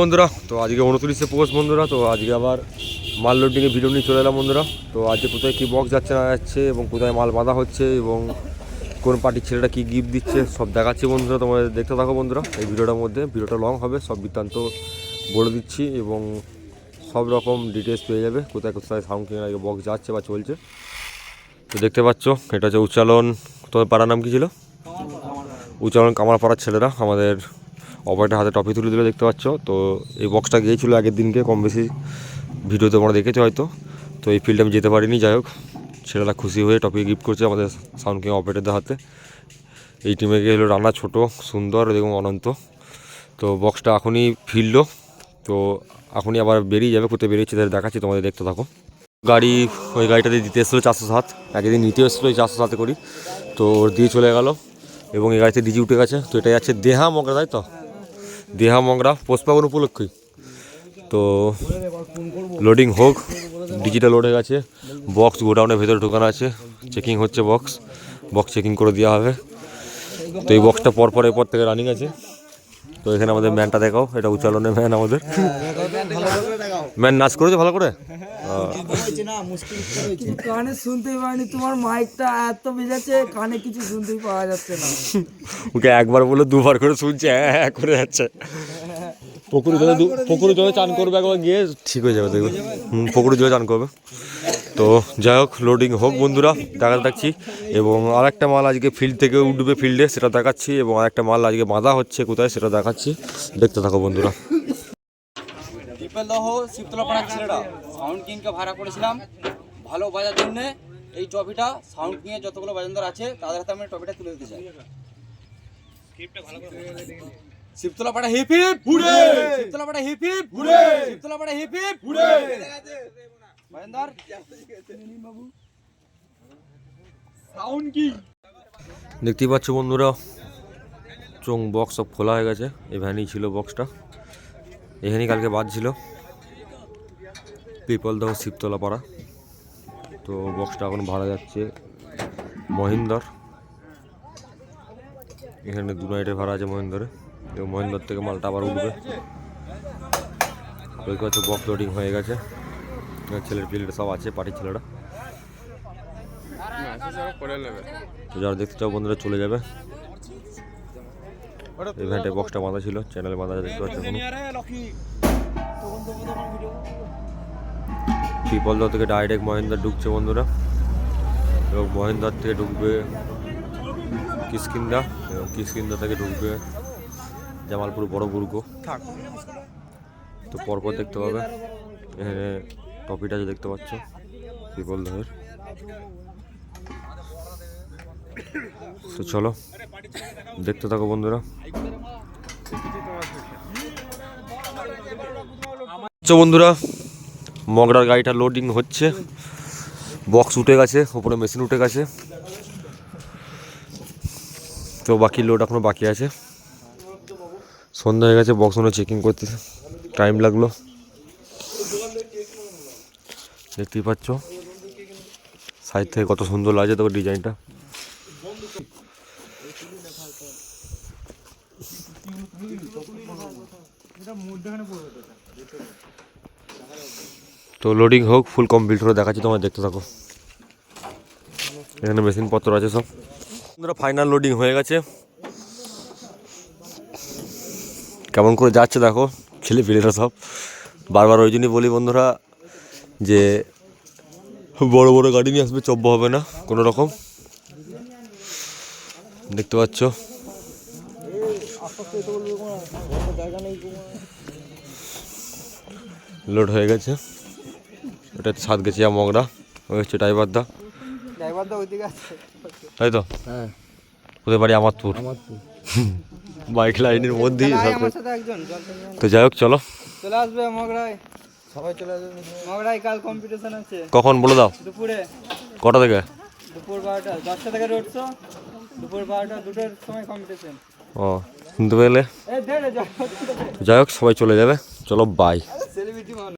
বন্ধুরা, তো আজকে উনত্রিশে পৌষ বন্ধুরা, তো আজকে আবার মাল লোডিংয়ে ভিডিও নিয়ে চলে এলাম বন্ধুরা। তো আজকে কোথায় কী বক্স যাচ্ছে না যাচ্ছে এবং কোথায় মাল বাঁধা হচ্ছে এবং কোন পার্টির ছেলেটা কী গিফট দিচ্ছে, সব দেখাচ্ছি বন্ধুরা, তোমাদের দেখতে থাকো বন্ধুরা। এই ভিডিওটার মধ্যে, ভিডিওটা লং হবে, সব বৃত্তান্ত বলে দিচ্ছি এবং সব রকম ডিটেলস পেয়ে যাবে, কোথায় কোথায় সাউন্ড কিংয়ের আগে বক্স যাচ্ছে বা চলছে। তো দেখতে পাচ্ছ, এটা হচ্ছে উচ্চালন তোমার পাড়ার নাম কী ছিল? উচ্চারণ কামারপাড়ার ছেলেরা, আমাদের অপারেটার হাতে টপি তুলে দিলে দেখতে পাচ্ছ। তো এই বক্সটা গিয়েছিল আগের দিনকে, কম বেশি ভিডিও তোমরা দেখেছ হয়তো। তো এই ফিল্ডে আমি যেতে পারিনি, যাই হোক। ছেলেরা খুশি হয়ে টপি গিফট করছে আমাদের সাউন্ড কিং অপারেটারদের হাতে। এই টিমে গিয়ে হলো রান্না ছোট, সুন্দর এবং অনন্ত। তো বক্সটা এখনই ফিরলো। তো এখনই আবার বেরিয়ে যাবে, কোথায় বেরিয়েছে তাদের দেখাচ্ছি, তোমাদের দেখতে থাকো। গাড়ি ওই গাড়িটাতে দিতে এসেছিল চারশো সাত। একদিন নিতে এসেছিল ওই চারশো সাতে করি। তো ওর দিয়ে চলে গেল এবং এই গাড়িতে ডিজি উঠে গেছে। তো এটা যাচ্ছে দেহা মগরা তাই তো? দেহা মগরা পোষপাগন উপলক্ষে। তো লোডিং হোক ডিজিটাল লোড হয়ে গেছে বক্স গোডাউনের ভেতরে ঢোকানো আছে চেকিং হচ্ছে বক্স বক্স চেকিং করে দেওয়া হবে। তো এই বক্সটা পরপর এরপর থেকে রানিং আছে। তো এখানে আমাদের ম্যানটা দেখাও এটা উচ্চালনের ম্যান আমাদের। ম্যান নাচ করেছে ভালো করে? কানে শুনতেই পাইনি তোমার মাইকটা এত বেজাচ্ছে কানে কিছু শুনতেই পাওয়া যাচ্ছে না। ওকে একবার বলে দুবার করে শুনছে হ্যাঁ হ্যাঁ করে যাচ্ছে। পুকুরে জলে পুকুরে জলে চান করবে একবার গিয়ে ঠিক হয়ে যাবে দেখবে। হুম পুকুরে জলে চান করবে। তো যাই হোক লোডিং হোক বন্ধুরা দেখা দেখছি এবং আরেকটা মাল আজকে ফিল্ড থেকে উঠবে ফিল্ডে সেটা দেখাচ্ছি। এবং আরেকটা মাল আজকে বাঁধা হচ্ছে কোথায়, সেটা দেখাচ্ছি। দেখতে থাকো বন্ধুরা। দহ শিবতলা পাড়ার ছেলেরা সাউন্ড কিংকে ভাড়া করেছিলাম। ভালো বাজার জন্য এই ট্রফিটা সাউন্ড কিংয়ে যতগুলো বাজানদার আছে, তাদের হাতে আমি ট্রফিটা তুলে দিতে চাই। শিবতলা পাড়া! হিপ হিপ ঘুরে শিবতলা হিপ হিপ ঘুরে শিবতলা পাড়া! হিপ হিপ বাজানদার সাউন্ড কিং? দেখতেই পাচ্ছ বন্ধুরা, চোং বক্স সব খোলা হয়ে গেছে। এখানেই ছিল বক্সটা এখানেই কালকে বাদ ছিল। পিপলদহ শিবতলা পাড়া তো বক্সটা এখন ভাড়া যাচ্ছে মহিন্দর এখানে দু নাইটের ভাড়া আছে মহিন্দরে এবং মহিন্দর থেকে মালটা আবার উঠবে। ওই বক্স লোডিং হয়ে গেছে। ছেলের ফিল্ডে সব আছে পার্টির ছেলেরা। তো যারা দেখতে চাও বন্ধুরা চলে যাবে। ইভেন্টে বক্সটা বাঁধা ছিল চ্যানেলে বাঁধা আছে দেখতে পাচ্ছ এখন। পিপলদহ থেকে ডাইরেক্ট মহেন্দ্র ঢুকছে বন্ধুরা। এবং মহেন্দ্র থেকে ঢুকবে কিসকিন্দা এবং কিসকিন্দা থেকে ঢুকবে জামালপুর বড় বুর্গ। তো পরপর দেখতে পাবে। এখানে টপিটা যে দেখতে পাচ্ছ পিপলদহের তো চলো, দেখতে থাকো বন্ধুরা। বন্ধুরা, মগরার গাড়িটা লোডিং হচ্ছে। বক্স উঠে গেছে, ওপরে মেশিন উঠে গেছে। তো বাকি লোড এখনও বাকি আছে। সন্ধ্যা হয়ে গেছে বক্স চেকিং করতে টাইম লাগল। দেখতেই পাচ্ছ। সাইড থেকে কত সুন্দর লাগছে তোর ডিজাইনটা তো লোডিং হোক ফুল কমপ্লিট করে দেখাচ্ছি তোমার দেখতে থাকো। এখানে মেশিন পত্র আছে সব। বন্ধুরা ফাইনাল লোডিং হয়ে গেছে। কেমন করে যাচ্ছে দেখো ছেলে পেলেরা সব। বারবার ওই জন্যই বলি বন্ধুরা যে বড় বড় গাড়ি নিয়ে আসবে চব্য হবে না কোনো রকম। দেখতে পাচ্ছ। লোড হয়ে গেছে। এটা সাত গেছে মগরা ওই হচ্ছে ড্রাইভার দা তাই তো? হ্যাঁ। ওদের বাড়ি আমারপুর বাইক লাইনের মধ্যেই। তো যাই হোক চলো। চলে আসবে মগরাই সবাই চলে আসবে মগরাই কাল কম্পিটিশন আছে। কখন বলে দাও? দুপুরে। কটা থেকে? দুপুর বারোটা দশটা থেকে রোডশো। দুপুর বারোটা দুটোর সময় কম্পিটিশন ও শুনতে পেলে? যাই হোক সবাই চলে যাবে। চলো বাই সেলিব্রিটি